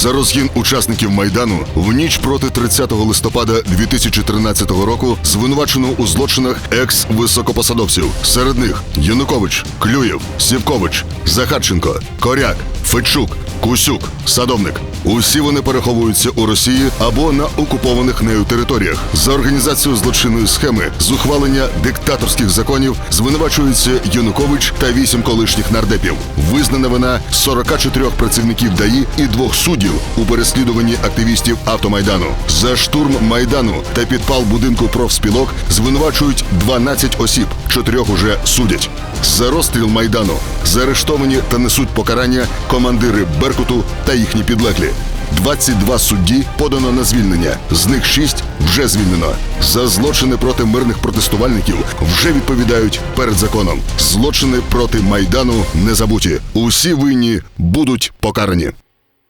за розгін учасників майдану в ніч проти 30 листопада 2013 року звинувачено у злочинах екс-високопосадовців. Серед них Янукович, Клюєв, Сівкович, Захарченко, Коряк, Федчук, Кусюк, Садовник. Усі вони переховуються у Росії або на окупованих нею територіях. За організацію злочинної схеми з ухвалення диктаторських законів звинувачуються Янукович та вісім колишніх нардепів. Визнана вина 44 працівників ДАІ і двох суддів у переслідуванні активістів автомайдану. За штурм майдану та підпал будинку профспілок звинувачують 12 осіб, чотирьох уже судять. За розстріл майдану заарештовані та несуть покарання командири Беркуту та їхні підлеглі. 22 судді подано на звільнення, з них 6 вже звільнено. За злочини проти мирних протестувальників вже відповідають перед законом. Злочини проти майдану не забуті. Усі винні будуть покарані.